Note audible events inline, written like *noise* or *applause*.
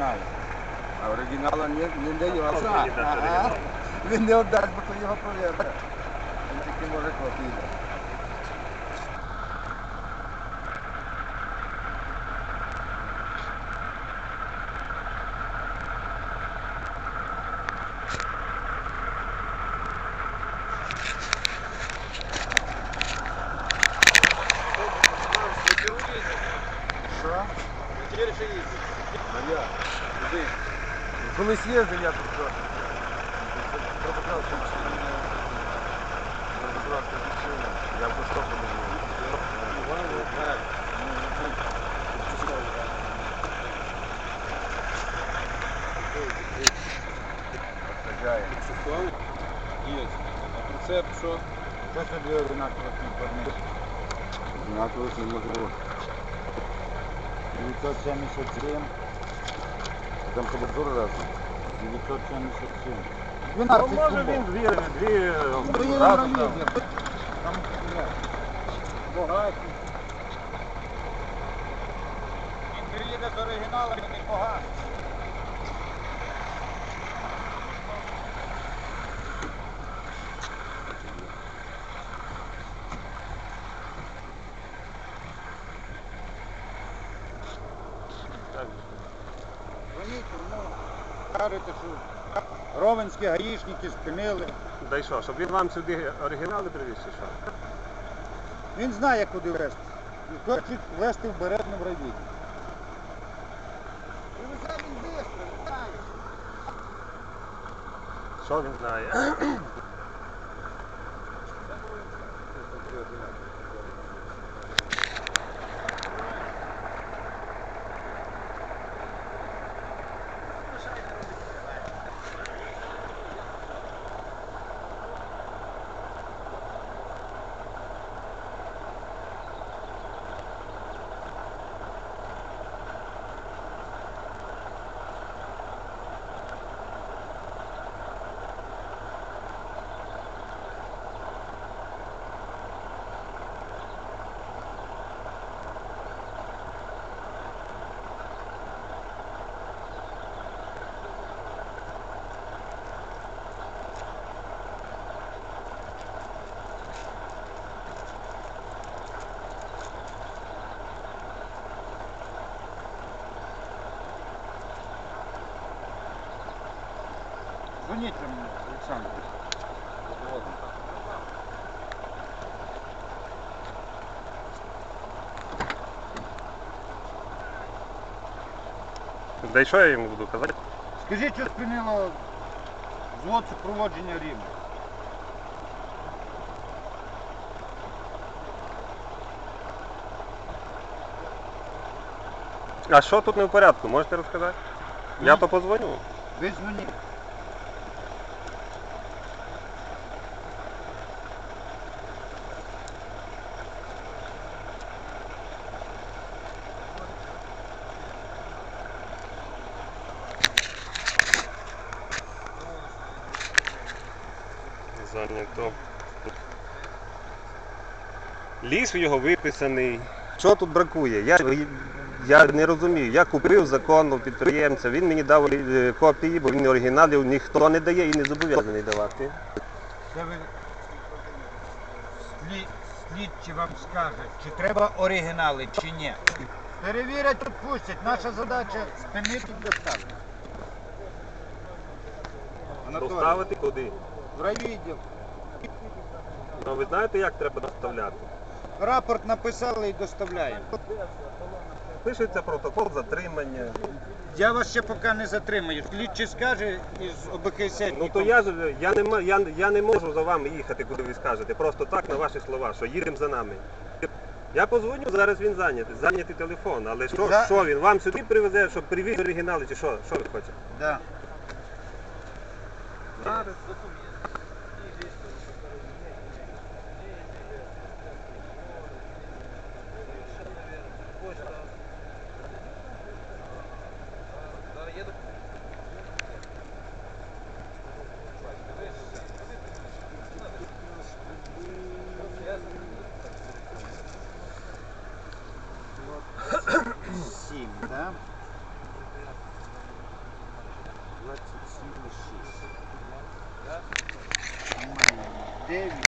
original. A original nendeliosa. Vendeu 10 para de vaporeira. A gente que morrer com a filha. Колись їздив я тут трохи. Прописав, що розібрався з машиною. Я в Востоку не Розсаджає. Є. А прицеп що? Це собі одинаково підборник. Однаково це не може бути. 977. Разом. 977. Ну може він дві, дві разом разом там. Там. Багаті. Він приїде з оригіналами непогано. Дзвоніть, ну, кажете, що ровенські гаїшники спинили. Да й що, щоб він вам сюди оригінали привіз чи що? Він знає, куди вести. І хочуть вести в березному райвіді. І ви самі бистро, знає. Що він знає? *clears throat* Дзвоніть мені, Олександр. Да й що я йому буду казати? Скажіть, що спинило звод супроводження рівня? А що тут не в порядку, можете розказати? Я то позвоню. Ви дзвоніть. Зайнято. Ліс в його виписаний. Що тут бракує? Я, я не розумію. Я купив законно підприємця, він мені дав е, копії, бо він оригіналів ніхто не дає і не зобов'язаний давати. Це ви слід, слідчі вам скаже, чи треба оригінали, чи ні. Перевірять, тут пустять. Наша задача спинити доставити. Доставити куди? В райвідділ. Ну, ви знаєте, як треба доставляти? Рапорт написали і доставляємо. Пишеться протокол затримання. Я вас ще поки не затримаю. Слідчий скаже із ОБКС. Ну то я ж я не ма- я, я не можу за вами їхати, куди ви скажете. Просто так на ваші слова, що їдемо за нами. Я позвоню, зараз він зайнятий, зайнятий телефон, але що, За- що він вам сюди привезе, щоб привіз оригінали, чи що? Що ви хочете? Да. Зараз. Ma'am? Let's see